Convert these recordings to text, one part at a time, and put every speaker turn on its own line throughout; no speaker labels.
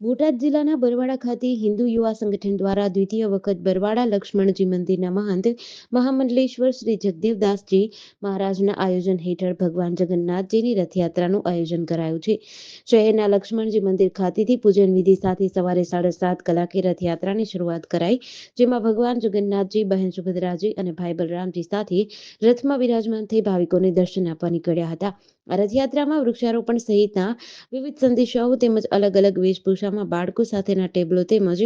બોટાદ જિલ્લાના બરવાડા ખાતે હિન્દુ યુવા સંગઠન દ્વારા દ્વિતીય વખત બરવાડા લક્ષ્મણજી મંદિરના મહંત મહામંડલેશ્વર શ્રી જગદેવદાસજી મહારાજના આયોજન હેઠળ ભગવાન જગન્નાથજીની રથયાત્રાનું આયોજન કરાયું છે. શહેરના લક્ષ્મણજી મંદિર ખાતેથી પૂજન વિધિ સાથે સવારે સાડા સાત કલાકે રથયાત્રાની શરૂઆત કરાઈ, જેમાં ભગવાન જગન્નાથજી, બહેન સુભદ્રાજી અને ભાઈ બલરામજી સાથે રથમાં બિરાજમાન થઈ ભાવિકોને દર્શન આપવા નીકળ્યા હતા. આ રથયાત્રામાં વૃક્ષારોપણ સહિતના વિવિધ સંદેશાઓ તેમજ અલગ અલગ વેશભૂષામાં બાળકો સાથેના ટેબલો તેમજ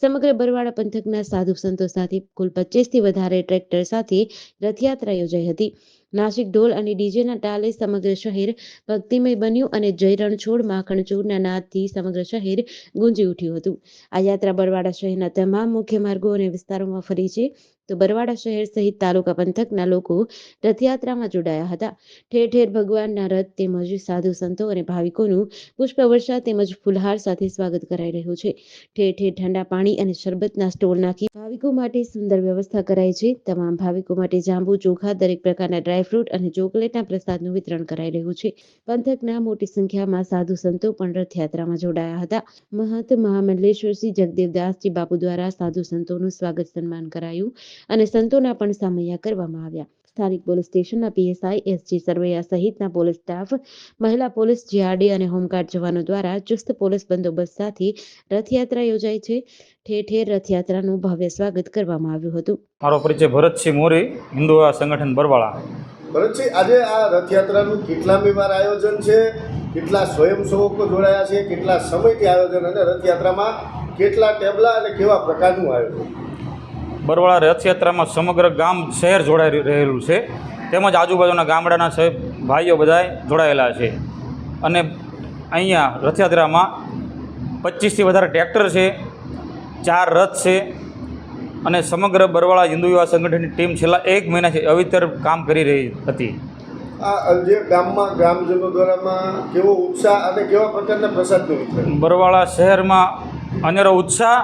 સમગ્ર બરવાડા પંથકના સાધુ સંતો સાથે કુલ પચીસથી વધારે ટ્રેક્ટર સાથે રથયાત્રા યોજાઈ હતી. નાસિક ઢોલ અને ડીજેના તાલે સમગ્ર શહેર ભક્તિમય બન્યું અને જય રણછોડ માખણચોરના નાદથી સમગ્ર શહેર ગુંજી ઉઠ્યું હતું. આ યાત્રા બરવાડા શહેરના તમામ મુખ્ય માર્ગો અને વિસ્તારોમાં ફરી છે. તો બરવાડા શહેર સહિત તાલુકા પંથકના લોકો રથયાત્રામાં જોડાયા હતા. ઠેર ઠેર ભગવાનના રથ તેમજ સાધુ સંતો અને ભાવિકોનું પુષ્પવર્ષા તેમજ ફુલહાર સાથે સ્વાગત કરાઈ રહ્યું છે. ઠેર ઠેર ઠંડા પાણી અને શરબતના સ્ટોલ નાખી ભાવિકો માટે સુંદર વ્યવસ્થા કરાઈ છે. તમામ ભાવિકો માટે જાંબુ, ચોખા, દરેક પ્રકારના ડ્રાયફ્રૂટ અને ચોકલેટના પ્રસાદનું વિતરણ કરાઈ રહ્યું છે. પંથકના મોટી સંખ્યામાં સાધુ સંતો પણ રથયાત્રામાં જોડાયા હતા. મહંત મહામંડલેશ્વરસિંહ જગદેવદાસજી બાપુ દ્વારા સાધુ સંતોનું સ્વાગત સન્માન કરાયું. અને સંતોના પણ સામૈયા કરવામાં આવ્યા. સ્થાનિક પોલીસ સ્ટેશનના પીએસઆઈ એસજી સરવૈયા સહિતના પોલીસ સ્ટાફ મહિલા પોલીસ જીઆરડી અને હોમગાર્ડ જવાનો દ્વારા ચુસ્ત પોલીસ બંદોબસ્ત સાથે રથયાત્રા યોજાઈ છે. ઠેર ઠેર રથયાત્રાનું ભવ્ય સ્વાગત કરવામાં આવ્યું હતું.
મારો પરિચય ભરતસિંહ મોરી હિન્દુ સંગઠન બરવાળા.
ભરતસિંહ આજે આ રથયાત્રાનું કેટલામી વાર આયોજન છે? કેટલા સ્વયંસેવકો જોડાયા છે? કેટલા સમયથી આયોજન અને રથયાત્રામાં કેટલા ટેબલા અને કેવા પ્રકારનું આયોજન?
બરવાળા રથયાત્રામાં સમગ્ર ગામ શહેર જોડાઈ રહેલું છે. તેમજ આજુબાજુના ગામડાના સહિત ભાઈઓ બધાએ જોડાયેલા છે. અને અહીંયા રથયાત્રામાં પચીસથી વધારે ટ્રેક્ટર છે ચાર રથ છે અને સમગ્ર બરવાળા હિન્દુ યુવા સંગઠનની ટીમ છેલ્લા એક મહિનાથી અવિતર કામ કરી રહી હતી.
આ જે ગામમાં ગ્રામજનો દ્વારામાં કેવો ઉત્સાહ અને કેવા પ્રકારના પ્રસાદનું વિતરણ
બરવાળા શહેરમાં અનેરો ઉત્સાહ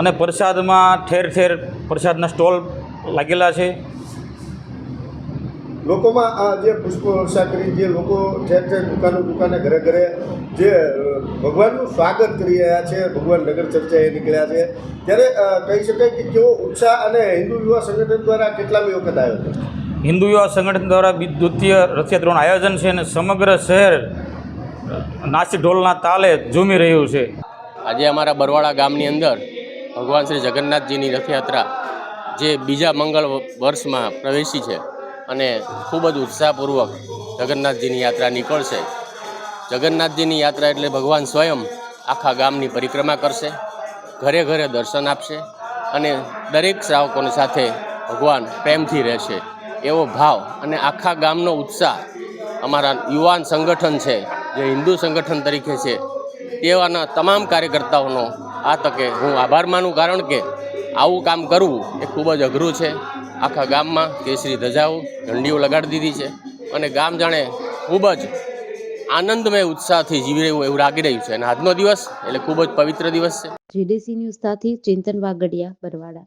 અને પ્રસાદમાં ઠેર ઠેર પ્રસાદના સ્ટોલ લાગેલા છે.
લોકોમાં આ જે પુષ્પ વર્ષા કરી જે લોકો ઠેર ઠેર દુકાનો દુકાને ઘરે ઘરે જે ભગવાનનું સ્વાગત કરી રહ્યા છે ભગવાન નગર ચર્ચાએ નીકળ્યા છે ત્યારે કહી શકાય કે કેવો ઉત્સાહ અને હિન્દુ યુવા સંગઠન દ્વારા કેટલામી વખત આવ્યો છે
હિન્દુ યુવા સંગઠન દ્વારા બી- દ્વિતીય રથયાત્રાનું આયોજન છે અને સમગ્ર શહેર નાસી ઢોલના તાલે ઝૂમી રહ્યું છે.
આજે અમારા બરવાડા ગામની અંદર ભગવાન શ્રી જગન્નાથજીની રથયાત્રા જે બીજા મંગળ વર્ષમાં પ્રવેશી છે અને ખૂબ જ ઉત્સાહપૂર્વક જગન્નાથજીની યાત્રા નીકળશે. જગન્નાથજીની યાત્રા એટલે ભગવાન સ્વયં આખા ગામની પરિક્રમા કરશે, ઘરે ઘરે દર્શન આપશે અને દરેક શ્રાવકોની સાથે ભગવાન પ્રેમથી રહેશે. એવો ભાવ અને આખા ગામનો ઉત્સાહ અમારા યુવાન સંગઠન છે, જે હિન્દુ સંગઠન તરીકે છે, તેવાના તમામ કાર્યકર્તાઓનો આ તકે હું આભાર માનું, કારણ કે આવું કામ કરવું એ ખૂબ જ અઘરું છે. આખા ગામમાં કેસરી ધજાઓ ઝંડીઓ લગાડી દીધી છે. અને ગામ જાણે ખૂબ જ આનંદમય ઉત્સાહથી જીવી રહ્યું એવું લાગી રહ્યું છે. અને આજનો દિવસ એટલે ખૂબ જ પવિત્ર દિવસ છે.
જીડીસી ન્યૂઝ સાથે ચિંતન વાગડિયા બરવાડા.